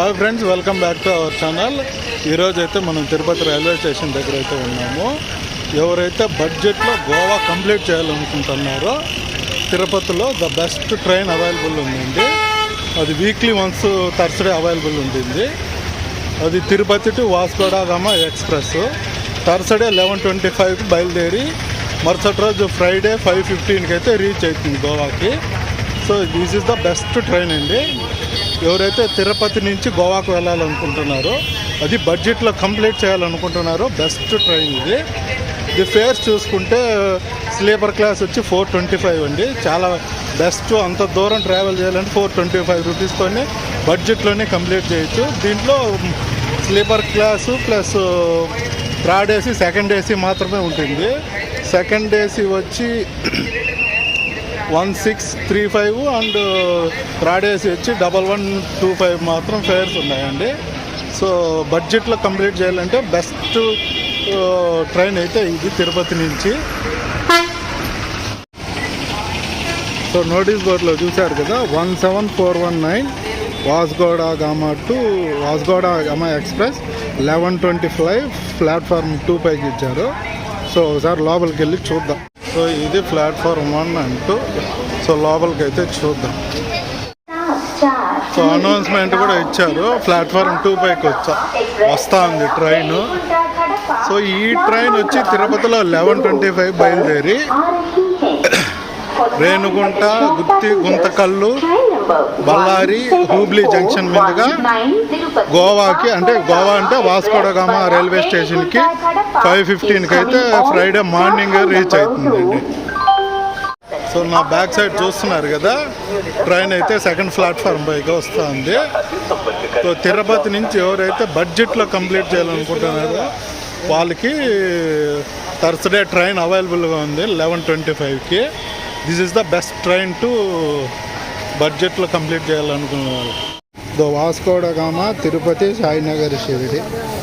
Hi friends welcome back to our channel ఈరోజు అయితే మనం తిరుపతి రైల్వే స్టేషన్ దగ్గర అయితే ఉన్నాము. ఎవరైతే బడ్జెట్లో గోవా కంప్లీట్ చేయాలనుకుంటున్నారో తిరుపతిలో ద బెస్ట్ ట్రైన్ అవైలబుల్ ఉందండి. అది వీక్లీ వన్స్ థర్స్డే అవైలబుల్ ఉంటుంది అది Tirupati to Vasco da Gama express. Thursday eleven twenty ఫైవ్కి బయలుదేరి మరుసటి రోజు ఫ్రైడే ఫైవ్ ఫిఫ్టీన్కి అయితే రీచ్ అవుతుంది గోవాకి. So this is the best train అండి. ఎవరైతే తిరుపతి నుంచి గోవాకు వెళ్ళాలనుకుంటున్నారో అది బడ్జెట్లో కంప్లీట్ చేయాలనుకుంటున్నారో బెస్ట్ ట్రైన్ ఇది. ఇది ఫేర్స్ చూసుకుంటే స్లీపర్ క్లాస్ వచ్చి ఫోర్ ట్వంటీ ఫైవ్ అండి. చాలా బెస్ట్ అంత దూరం ట్రావెల్ చేయాలంటే ఫోర్ ట్వంటీ ఫైవ్ రూపీస్తోనే బడ్జెట్లోనే కంప్లీట్ చేయొచ్చు. దీంట్లో sleeper class plus third AC second AC మాత్రమే ఉంటుంది. సెకండ్ ఏసీ వచ్చి one six three five and uh, రాడేసి వచ్చి డబల్ వన్ టూ ఫైవ్ మాత్రం ఫేర్స్ ఉన్నాయండి. సో బడ్జెట్లో కంప్లీట్ చేయాలంటే బెస్ట్ uh, ట్రైన్ అయితే ఇది తిరుపతి నుంచి. సో నోటీస్ బోర్డులో చూశారు కదా one seven four one nine Vasco da Gama to Vasco da Gama express eleven twenty five platform two పైకి ఇచ్చారు. సో ఒకసారి లోపలికి వెళ్ళి చూద్దాం. సో ఇది ప్లాట్ఫామ్ వన్ అంటూ సో లోపలికి అయితే చూద్దాం. సో అనౌన్స్మెంట్ కూడా ఇచ్చారు. ప్లాట్ఫామ్ టూ పైకి వచ్చా. వస్తా ఉంది ట్రైన్. సో ఈ ట్రైన్ వచ్చి తిరుపతిలో లెవెన్ ట్వంటీ ఫైవ్ బయలుదేరి రేణుగుంట గుత్తి గుంతకల్లు బళ్ళారి హూబ్లీ జంక్షన్ మీదుగా గోవాకి అంటే గోవా అంటే వాస్కోడగామ రైల్వే స్టేషన్కి ఫైవ్ ఫిఫ్టీన్కి అయితే ఫ్రైడే మార్నింగ్ రీచ్ అవుతుందండి సో నా బ్యాక్ సైడ్ చూస్తున్నారు కదా ట్రైన్ అయితే సెకండ్ ప్లాట్ఫామ్ పైకి వస్తుంది. సో తిరుపతి నుంచి ఎవరైతే బడ్జెట్లో కంప్లీట్ చేయాలనుకుంటున్నారో వాళ్ళకి థర్స్డే ట్రైన్ అవైలబుల్గా ఉంది లెవెన్ ట్వంటీ ఫైవ్కి. This is the best train to బడ్జెట్లో కంప్లీట్ చేయాలనుకున్న వాళ్ళు. దో వాస్కోడగామ తిరుపతి సాయినగర్ షిరిడి.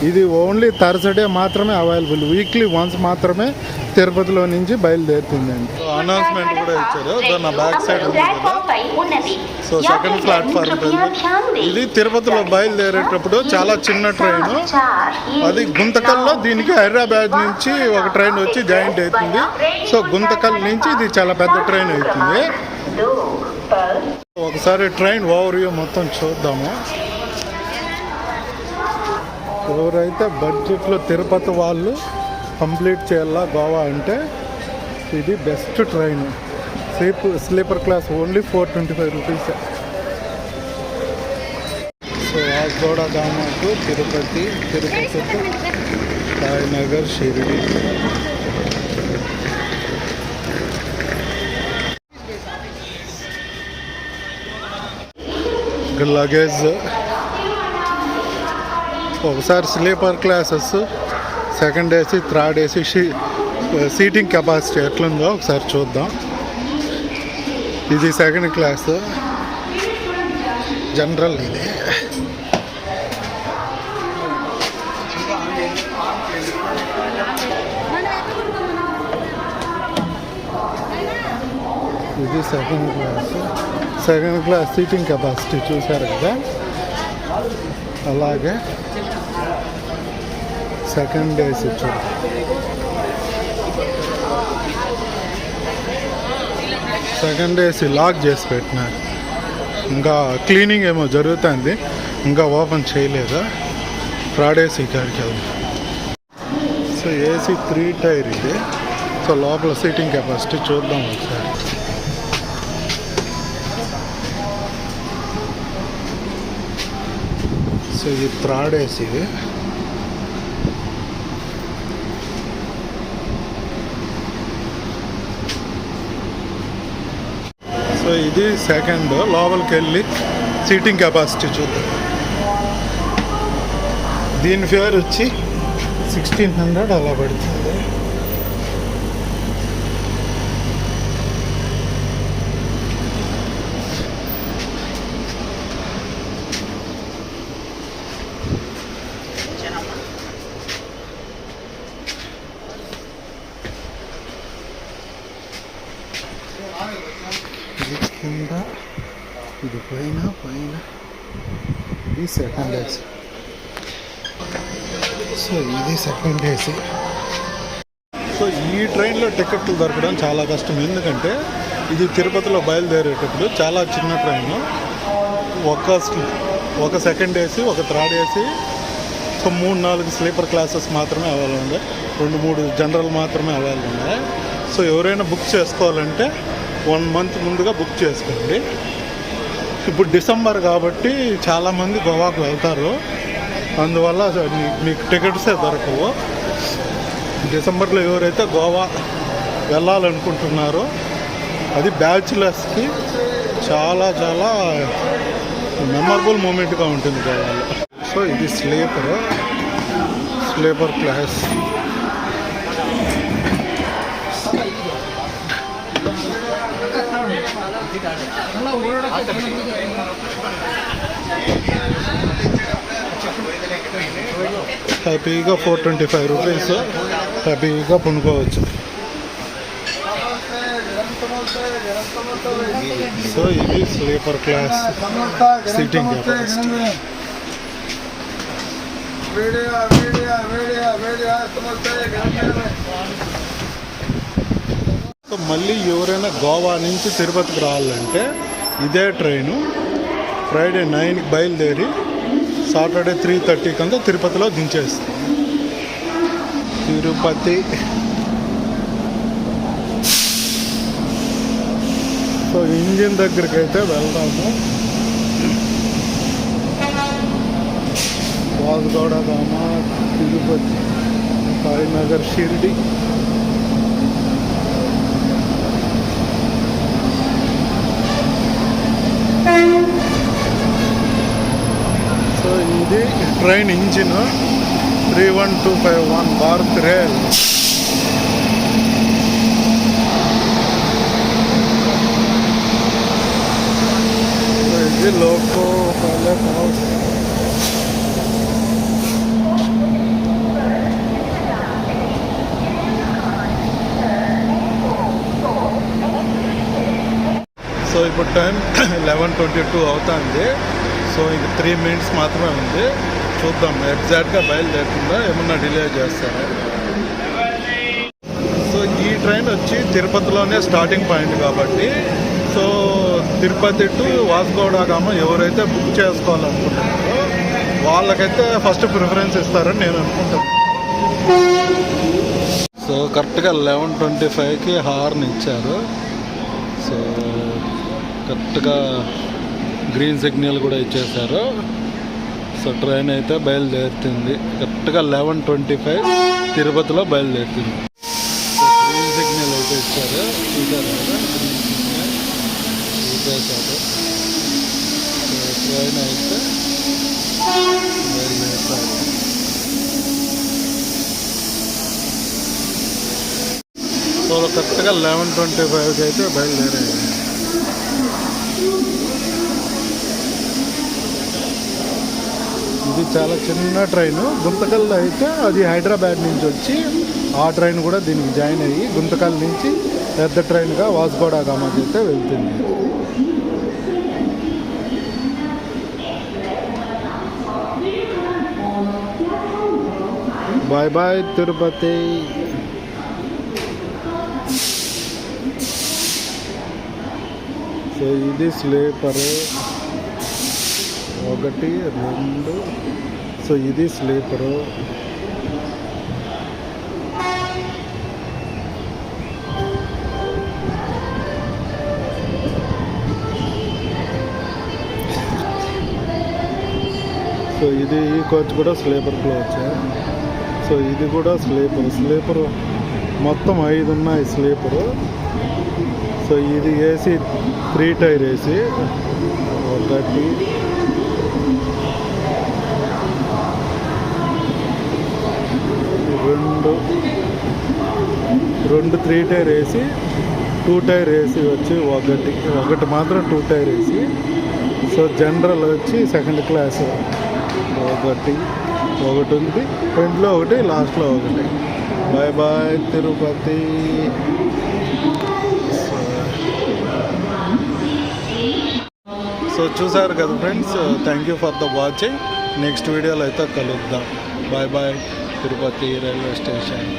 ఇది ఓన్లీ థర్స్డే మాత్రమే అవైలబుల్. వీక్లీ వన్స్ మాత్రమే తిరుపతిలో నుంచి బయలుదేరుతుందండి. అనౌన్స్మెంట్ కూడా ఇచ్చారు. దో నా బ్యాక్ సైడ్ ఉంది సో సెకండ్ ప్లాట్ఫామ్ ఇది తిరుపతిలో బయలుదేరేటప్పుడు చాలా చిన్న ట్రైన్. అది గుంతకల్లో దీనికి హైదరాబాద్ నుంచి ఒక ట్రైన్ వచ్చి జాయింట్ అవుతుంది. సో గుంతకల్ నుంచి ఇది చాలా పెద్ద ట్రైన్ అవుతుంది. ఒకసారి ట్రైన్ ఓవర్ వ్యూ మొత్తం చూద్దాము. ఎవరైతే బడ్జెట్లో తిరుపతి వాళ్ళు కంప్లీట్ చేయాలా గోవా అంటే ఇది best train. Sleep sleeper class only four twenty five rupees. So ఆగోడ దామాకు తిరుపతి తిరుపతి సాయినగర్ షిరిడి. లగేజ్ ఒకసారి sleeper classes second AC third AC seating capacity ఎట్లుందో ఒకసారి చూద్దాం ఇది సెకండ్ క్లాస్ జనరల్ ఇది ఇది second class second class seating capacity చూశారు కదా? అలాగే. సెకండ్ ఏసీ చూడు సెకండ్ ఏసీ లాక్ చేసి పెట్టినారు. ఇంకా క్లీనింగ్ ఏమో జరుగుతుంది. ఇంకా ఓపెన్ చేయలేదు? థర్డ్ ఏసీ కాడికి వెళ్దాం. సో ఏసీ త్రీ టైర్ ఇది. సో లోపల సీటింగ్ కెపాసిటీ చూద్దాం ఒకసారి. సో ఇది థర్డ్ ఏసీ సో ఇది సెకండ్ లోపలికి వెళ్ళి సీటింగ్ కెపాసిటీ చూద్దాం. దీని ఫేర్ వచ్చి సిక్స్టీన్ హండ్రెడ్ అలా పడుతుంది ఇది కింద ఇది పైన పైన ఇది సెకండ్ ఏసీ సో ఇది సెకండ్ ఏసీ సో ఈ ట్రైన్లో టికెట్లు దొరకడం చాలా కష్టం. ఎందుకంటే ఇది తిరుపతిలో బయలుదేరేటప్పుడు చాలా చిన్న ట్రైన్. ఒక ఒక సెకండ్ ఏసీ ఒక థర్డ్ ఏసీ సో మూడు నాలుగు స్లీపర్ క్లాసెస్ మాత్రమే అవైలబుల్. ఉన్నాయి రెండు మూడు జనరల్ మాత్రమే అవైలబుల్. ఉన్నాయి సో ఎవరైనా బుక్ చేసుకోవాలంటే వన్ మంత్ ముందుగా బుక్ చేసుకోండి. ఇప్పుడు డిసెంబర్ కాబట్టి చాలామంది గోవాకు వెళ్తారు. అందువల్ల మీ- మీకు టికెట్సే దొరకవు. డిసెంబర్లో ఎవరైతే గోవా వెళ్ళాలనుకుంటున్నారో అది బ్యాచులర్స్కి చాలా చాలా మెమరబుల్ మూమెంట్గా ఉంటుంది గోవాలో. సో ఇది స్లీపర్. స్లీపర్ క్లాస్ హ్యాపీగా ఫోర్ ట్వంటీ ఫైవ్ రూపీస్ హ్యాపీగా పొనుకోవచ్చు. సో ఇది స్లీపర్ క్లాస్ సీటింగ్ కెపాసిటీ మళ్ళీ ఎవరైనా గోవా నుంచి తిరుపతికి రావాలంటే ఇదే ట్రైను. ఫ్రైడే నైన్కి బయలుదేరి సాటర్డే త్రీ థర్టీకి అంతా తిరుపతిలో దించేస్తాం. తిరుపతి. సో ఇంజిన్ దగ్గరికి అయితే వెళ్దాము. వాజ్గౌడ గామ తిరుపతి. సాయినగర్ షిరిడి సో ఇది train engine three one two five one Bharat rail. ఇది లోకో పైలట్ హౌస్ సో ఇప్పుడు టైం లెవెన్ ట్వంటీ టూ అవుతుంది. సో ఇంక త్రీ మినిట్స్ మాత్రమే ఉంది. చూద్దాం. ఎగ్జాక్ట్గా బయలుదేరుతుందా? ఏమన్నా డిలే చేస్తారా? సో ఈ ట్రైన్ వచ్చి తిరుపతిలోనే స్టార్టింగ్ పాయింట్ కాబట్టి సో తిరుపతి టు వాస్కోడాగామ ఎవరైతే బుక్ చేసుకోవాలనుకుంటున్నారో వాళ్ళకైతే ఫస్ట్ ప్రిఫరెన్స్ ఇస్తారని నేను అనుకుంటున్నాను. సో కరెక్ట్గా లెవెన్ ట్వంటీ ఫైవ్కి హార్న్ ఇచ్చారు. సో కరెక్ట్గా గ్రీన్ సిగ్నల్ కూడా ఇచ్చేశారు. సో ట్రైన్ అయితే బయలుదేరుతుంది. కరెక్ట్గా లెవెన్ ట్వంటీ ఫైవ్ తిరుపతిలో బయలుదేరుతుంది. గ్రీన్ సిగ్నల్ అయితే ఇచ్చారు. చూసారు ఇచ్చేసారు ట్రైన్ అయితే బయలుదేరుతారు. సో కరెక్ట్గా లెవెన్ ట్వంటీ ఫైవ్కి అయితే బయలుదేరాయి చాలా చిన్న ట్రైన్. గుంతకల్ అయితే అది హైదరాబాద్ నుంచి వచ్చి ఆ ట్రైన్ కూడా దీనికి జాయిన్ అయ్యి గుంతకల్ నుంచి పెద్ద ట్రైన్గా వాస్కోడా గామాకి అయితే వెళ్తుంది. Bye bye Tirupati. సో ఇది స్లీపరు. ఒకటి రెండు సో ఇది స్లీపరు. సో ఇది ఈ కోచ్ కూడా స్లీపర్ కోచ్. సో ఇది కూడా స్లీపర్. స్లీపరు మొత్తం ఐదు ఉన్నాయి స్లీపరు. సో ఇది ఏసీ త్రీ టైర్ ఏసీ ఒకటి రెండు రెండు త్రీ టైర్ వేసి టూ టైర్ వేసి వచ్చి ఒకటి ఒకటి మాత్రం టూ టైర్ వేసి సో జనరల్ వచ్చి సెకండ్ క్లాస్ ఒకటి ఒకటి ఉంది. ఫ్రంట్లో ఒకటి లాస్ట్లో ఒకటి. బాయ్ బాయ్ తిరుపతి సో చూసారు కదా friends thank you for the watching next వీడియోలో అయితే కలుద్దాం. Bye bye Tirupati railway station